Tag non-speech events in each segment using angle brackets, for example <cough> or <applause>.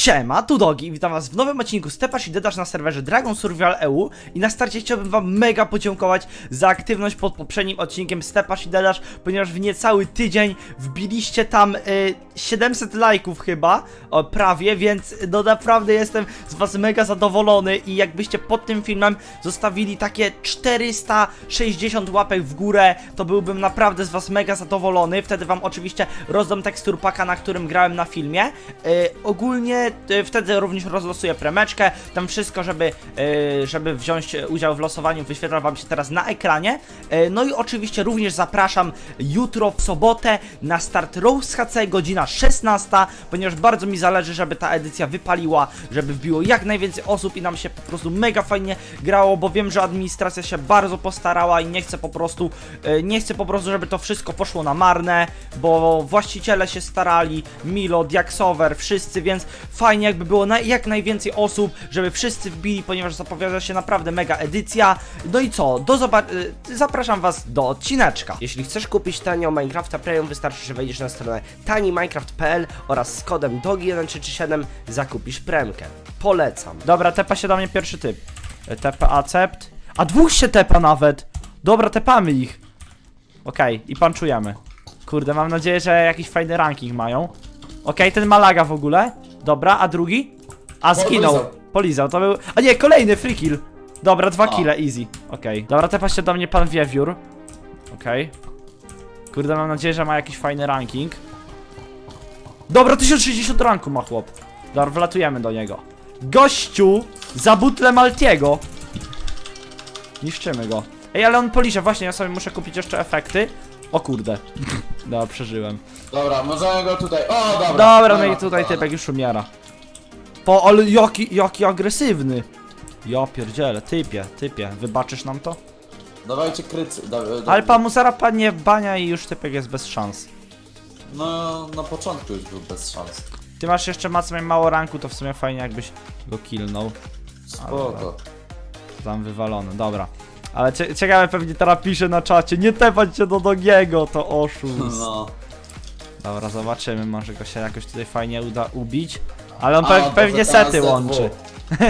Siema, tu Dogi i witam was w nowym odcinku Stepasz i Dedasz na serwerze Dragon Survival EU i na starcie chciałbym wam mega podziękować za aktywność pod poprzednim odcinkiem Stepasz i Dedasz, ponieważ w niecały tydzień wbiliście tam y, 700 lajków chyba, o, prawie, więc no naprawdę jestem z was mega zadowolony i jakbyście pod tym filmem zostawili takie 460 łapek w górę, to byłbym naprawdę z was mega zadowolony, wtedy wam oczywiście rozdam tekstur paka, na którym grałem na filmie. Y, ogólnie wtedy również rozlosuję premeczkę, tam wszystko, żeby, y, żeby wziąć udział w losowaniu wyświetla wam się teraz na ekranie. Y, no i oczywiście również zapraszam jutro w sobotę na start Rose HC godzina 16, ponieważ bardzo mi zależy, żeby ta edycja wypaliła, żeby wbiło jak najwięcej osób i nam się po prostu mega fajnie grało, bo wiem, że administracja się bardzo postarała i nie chcę po prostu, y, nie chcę po prostu, żeby to wszystko poszło na marne, bo właściciele się starali, Milo, Diaksover, wszyscy, więc fajnie jakby było na, jak najwięcej osób, żeby wszyscy wbili, ponieważ zapowiada się naprawdę mega edycja. No i co, do y, zapraszam was do odcineczka. Jeśli chcesz kupić tanio Minecrafta Premium, wystarczy, że wejdziesz na stronę taniminecraft.pl oraz z kodem DOGI1337 zakupisz premkę. Polecam. Dobra, tepa się do mnie pierwszy typ. Y, Tepa accept. A dwóch się tepa nawet. Dobra, tepamy ich. Okej, i panczujemy. Kurde, mam nadzieję, że jakiś fajny ranking mają. Okej, ten ma laga w ogóle. Dobra, a drugi? A zginął. Polizał. Polizał, to był. A nie, kolejny free kill. Dobra, dwa A. kille, easy. Okej. Dobra, tepa się do mnie pan wiewiór. Okej. Kurde, mam nadzieję, że ma jakiś fajny ranking. Dobra, 1060 ranku ma chłop. Dobra, wlatujemy do niego. Gościu za butlę Maltiego. Niszczymy go. Ej, ale on poliże, właśnie, ja sobie muszę kupić jeszcze efekty. O kurde. Dobra, przeżyłem. Dobra, możemy go tutaj. O, dobra. Dobra, no i tutaj typek już umiera. Po, ale jaki, jaki agresywny. Ja pierdzielę, typie, typie, wybaczysz nam to? Dawajcie krycy. Da, da, Ale pan mu zaraz padnie bania i już typek jest bez szans. No, na początku już był bez szans. Ty masz jeszcze macem mało ranku, to w sumie fajnie jakbyś go killnął. Spoko. Tam wywalony, dobra. Ale cie ciekawe pewnie teraz pisze na czacie, nie tepać się do Dogiego, to oszust. No. Dobra, zobaczymy, może go się jakoś tutaj fajnie uda ubić. Ale on A, pe to pewnie sety łączy.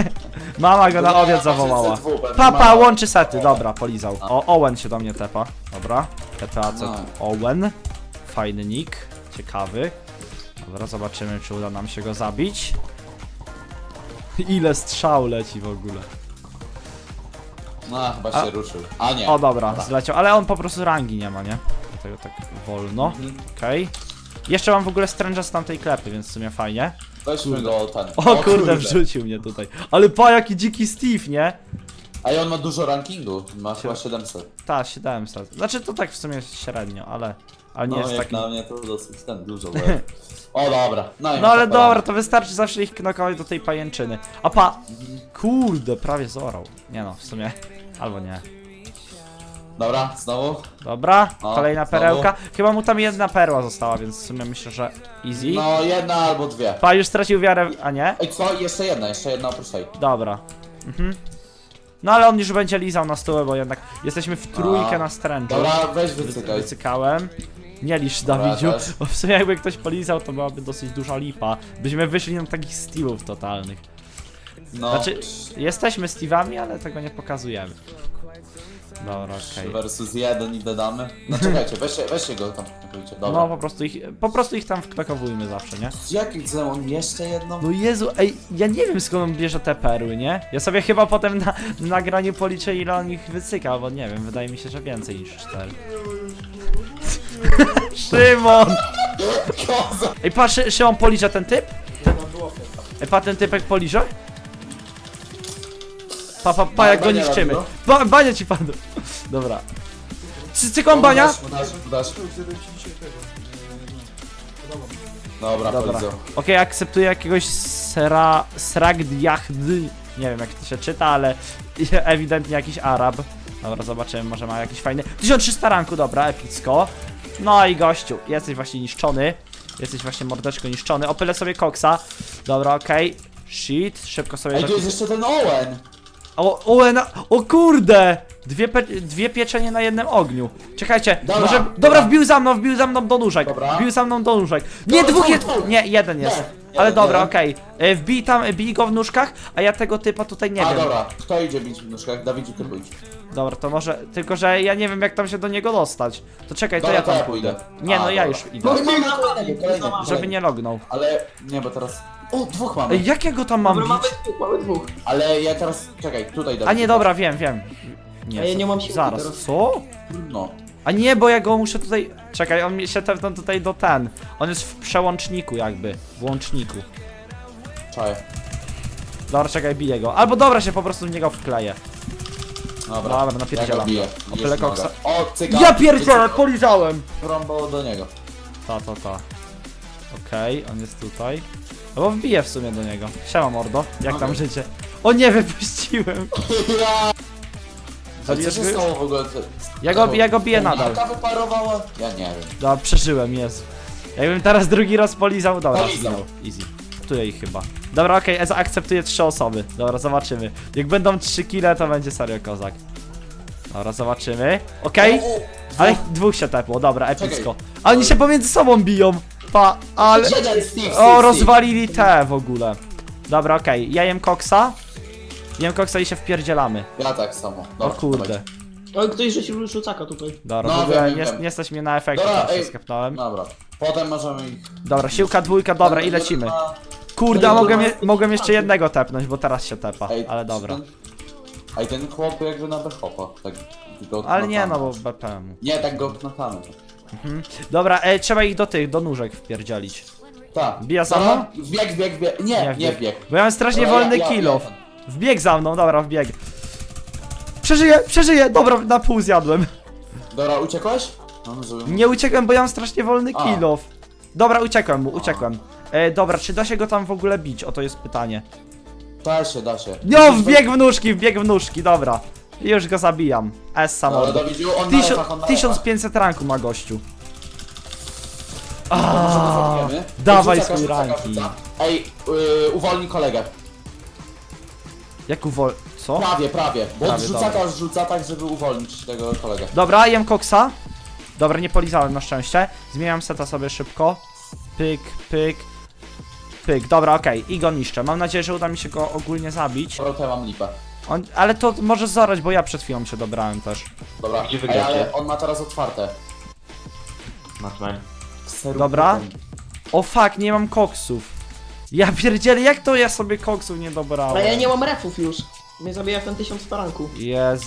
<laughs> Mama go na obiad zawołała. Papa łączy sety, dobra, polizał. O, Owen się do mnie tepa, dobra. TPAC No. Owen. Fajny nick, ciekawy. Dobra, zobaczymy, czy uda nam się go zabić. Ile strzał leci w ogóle. No, chyba A- się ruszył. A nie. O dobra, zleciał, ale on po prostu rangi nie ma, nie? Dlatego tak wolno. Mhm. Okej. Jeszcze mam w ogóle stręża z tamtej klepy, więc w sumie fajnie. Weźmy go ten. O, kurde, wrzucił mnie tutaj. Ale pa, jaki dziki Steve, nie? A i on ma dużo rankingu. Ma chyba 700. Ta, 700. Znaczy to tak w sumie średnio, ale... Ale nie no, jest jak taki... na mnie to dosyć ten dużo. bo- <laughs> o, dobra. No, i No ale zapalamy. dobra, to wystarczy zawsze ich knokować do tej pajęczyny. A pa... Kurde, prawie zorał. Nie no, w sumie... Albo nie. Dobra, znowu. Dobra, No, kolejna znowu. perełka. Chyba mu tam jedna perła została, więc w sumie myślę, że easy. No, jedna albo dwie. Pa już stracił wiarę, a nie? Ej, co? Jeszcze jedna, jeszcze jedna oprócz tej. Dobra. Mhm. No ale on już będzie lizał na stół, bo jednak jesteśmy w trójkę A, na stręczu. Dobra, weź Wy- wycykaj. Wycykałem. Nie lisz, Dobra, Dawidziu, też. bo w sumie jakby ktoś polizał, to byłaby dosyć duża lipa. Byśmy wyszli na takich Steve'ów totalnych. No, Znaczy, jesteśmy Steve'ami, ale tego nie pokazujemy. Dobra, okej. versus jeden i dodamy. No czekajcie, weźcie, weźcie go tam. nakrójcie. Dobra. No po prostu ich, po prostu ich tam wknokowujmy zawsze, nie? Z jakim cudem on jeszcze jedną? No Jezu, ej, ja nie wiem skąd on bierze te perły, nie? Ja sobie chyba potem na, na nagraniu policzę ile on ich wycyka, bo nie wiem, wydaje mi się, że więcej niż cztery. <laughs> Szymon! Ej, patrz, Szy- Szymon poliże ten typ? Ej, pa, ten typek poliże? Pa, pa, pa, jak go Bania niszczymy. robił, Ba, bania ci padł. Dobra. Cy, cyką bania? Dasz, dasz, dasz. Dobra, Dobra. Dobra. Okej, akceptuję jakiegoś sra... sragdiachdy. Nie wiem jak to się czyta, ale <laughs> ewidentnie jakiś Arab. Dobra, zobaczymy, może ma jakiś fajny... 1300 ranku, dobra, epicko. No i gościu, jesteś właśnie niszczony. Jesteś właśnie mordeczko niszczony. Opylę sobie koksa. Dobra, okej. Shit, szybko sobie... Ej, tu jest jeszcze ten Owen! O, o, na, o kurde! Dwie, pe, dwie pieczenie na jednym ogniu. Czekajcie, Dobra, może... Dobra, dobra. wbił za mną, wbił za mną do nóżek. Dobra. Wbił za mną do nóżek. Nie, Dobra, dwóch jest... dwóch. Nie, jeden jest. Nie. Ale Jeden, dobra, jeden. okej. Y, Wbij tam, y, bij go w nóżkach, a ja tego typa tutaj nie A wiem. dobra, kto idzie bić w nóżkach? Dawidzi, ty pójdź. Dobra, to może. Tylko, że ja nie wiem jak tam się do niego dostać. To czekaj, to Dobra, ja tam ja pójdę. pójdę. Nie, A, no ja dobra. już idę. No i mamy kolejnego, kolejnego. Żeby nie lognął. Ale, nie, bo teraz... O, dwóch mamy. Ej, jak ja go tam mam Dobra, mamy bić? dwóch, mamy dwóch. Ale ja teraz, czekaj, tutaj Dawid. A nie, dobra, wiem, wiem. Nie, A ja nie mam siły Zaraz, teraz. co? No. A nie, bo ja go muszę tutaj. Czekaj, on mi się tepnął tutaj do ten. On jest w przełączniku, jakby. W łączniku. Czaję. Dobra, czekaj, biję go. Albo dobra, się po prostu w niego wkleję. Dobra, Dobra, napierdzielam. Ja go biję. O, tyle koksa. O, cyka. Ja pierdzielę, polizałem! Rąbał do niego. Ta, ta, ta. Okej, on jest tutaj. No bo wbiję w sumie do niego. Siema mordo, jak tam Okej. życie? O nie, <laughs> wypuściłem! ja! A co Zabijesz się go? stało w ogóle? Ja go, ja go biję nadal. Jaka wyparowała? Ja nie wiem. Dobra, przeżyłem, jest. Jakbym teraz drugi raz polizał, dobra, Polizał. zginął. Easy. Tu ich chyba. Dobra, okej, okay, akceptuję trzy osoby. Dobra, zobaczymy. Jak będą trzy kile, to będzie serio kozak. Dobra, zobaczymy. Okej, O, o, ale dwóch. się tepło, dobra, epicko. A oni się pomiędzy sobą biją. Pa, ale... Jeden, Steve, Steve, O, Steve. rozwalili te w ogóle. Dobra, okej, ja jem koksa. Jem koksa i się wpierdzielamy. Ja tak samo. O Dobra, kurde. dawaj. Ale ktoś rzucił rzucaka tutaj. Dobra, No, w ogóle wiem, nie, wiem. nie stać mnie na efekty, Dobra, tam się ej. skapnąłem. Dobra. Potem możemy ich... Dobra, siłka dwójka, dobra i lecimy. Kurde, a mogłem, je, mogłem jeszcze jednego tepnąć, bo teraz się tepa, Ej, ale dobra. Ten... Ej, ten chłop jakby na bechopa. Tak go Ale nie no, knotamy. bo BPM. Nie, tak go knotamy. Dobra, e, trzeba ich do tych, do nóżek wpierdzielić. Tak. Bija za Dobra, mną? Wbieg, wbieg, wbieg. Nie, nie wbieg. Bo ja mam strasznie Dobra, wolny ja- ja- kill ja off. ten. Wbieg za mną, dobra, wbieg. Przeżyję, przeżyję, dobra, na pół zjadłem. Dobra, uciekłeś? No, żeby... Nie uciekłem, bo ja mam strasznie wolny A. kill off. Dobra, uciekłem mu, uciekłem. E, dobra, czy da się go tam w ogóle bić? O, to jest pytanie. Da się, da się. No, wbieg w nóżki, wbieg w nóżki, dobra. Już go zabijam. S samolot. Dawidziu, on na on na refach. 1500 ranku ma gościu. Aaaa, dawaj Rzucaka, swój rzucaka, rzuca. Ej, yy, uwolnij kolegę. Jak uwol... Co? Prawie, prawie. Bo Prawie, rzucaka rzuca tak, żeby uwolnić tego kolegę. Dobra, jem koksa. Dobra, nie polizałem na szczęście. Zmieniam seta sobie szybko. Pyk, pyk. Pyk, dobra, okej, i go niszczę. Mam nadzieję, że uda mi się go ogólnie zabić. Ja mam lipę. On, ale to może zorać, bo ja przed chwilą się dobrałem też. Dobra, Gdzie Ej, wygracie? ale on ma teraz otwarte. Matman. Kseru Dobra. O fuck, nie mam koksów. Ja pierdzielę, jak to ja sobie koksów nie dobrałem? Ale ja nie mam refów już. Mnie zabija ten 1000 paranku. Jest.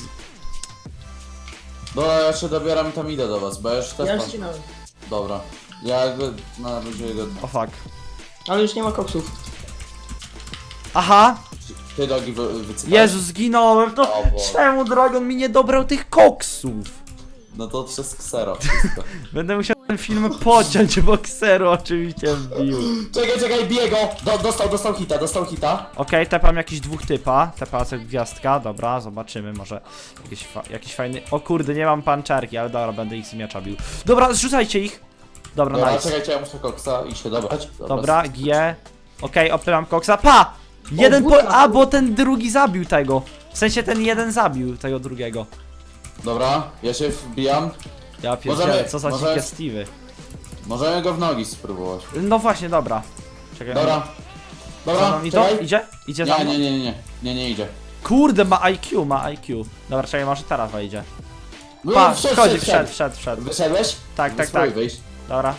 Dobra, ja się dobieram i tam idę do was, bo ja już też Ja już mam... ścinałem. Dobra. Ja go na ludzie go... O fuck. Ale już nie ma koksów. Aha! Ty dogi wy? Jezu, zginąłem! To O Boże. czemu Dragon mi nie dobrał tych koksów? No to przez ksero wszystko. <laughs> Będę musiał ten film pociąć, bo Xero oczywiście wbił. czekaj, czekaj, bije go! Do, dostał, dostał hita, dostał hita. Okej, tepam jakiś dwóch typa. Tepa co gwiazdka, dobra, zobaczymy, może jakiś, fa jakiś fajny... O kurde, nie mam panczerki, ale dobra, będę ich z miecza bił. Dobra, zrzucajcie ich! Dobra, Dobra, nice. czekajcie, ja muszę koksa i się dobrać. Dobra, G. Okej, opylam koksa. Pa! Jeden po... A, bo ten drugi zabił tego. W sensie ten jeden zabił tego drugiego. Dobra, ja się wbijam. Ja pierdzielę, Możemy- co za możemy- dzikie Steve'y. Możemy go w nogi spróbować. No właśnie, dobra. Czekaj, Dobra. Za Dobra, idą? czekaj. Idzie? Idzie za Nie, mną? nie, nie, nie, nie, nie, nie idzie. Kurde, ma IQ, ma IQ. Dobra, czekaj, może teraz wejdzie. No, Pa, wszedł, wchodzi, wszedł, wszedł, wszedł. wszedł, wszedł. Wyszedłeś? Tak, tak, Spróbuj tak. wyjść. Dobra.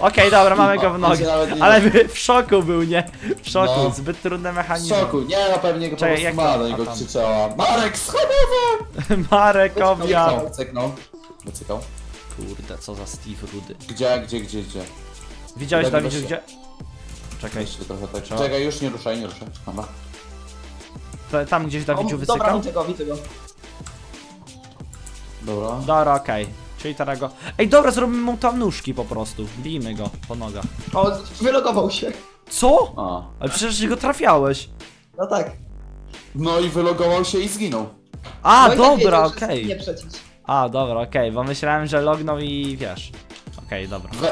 Okej, dobra, mamy go w nogi. Ale by- w szoku był, nie? W szoku, No. zbyt trudne W mechanizmy. szoku, nie no pewnie go po Czekaj, prostu jak ma, to- do a niego tam. krzyczała Marek, schodowe! <laughs> Marek obiad. Cyknął, cyknął. Wycykał. Kurde, co za Steve Rudy. Gdzie, gdzie, gdzie, gdzie? Widziałeś, Dobra, się. gdzie? Czekaj, Jeszcze trochę tak. Co? Czekaj, już nie ruszaj, nie ruszaj. Dobra. to- tam gdzieś Dawidziu Dobra, wysykał? widzę go, widzę go. Dobra. Dobra, okej. Czyli teraz go... Ej, dobra, zrobimy mu tam nóżki po prostu. Bijmy go po nogach. O, wylogował się. Co? A. Ale przecież go trafiałeś. No tak. No i wylogował się i zginął. A, no i tak dobra, wiedział, że okej. Nie przecież. A, dobra, okej, bo myślałem, że lognął i wiesz. Okej, dobra.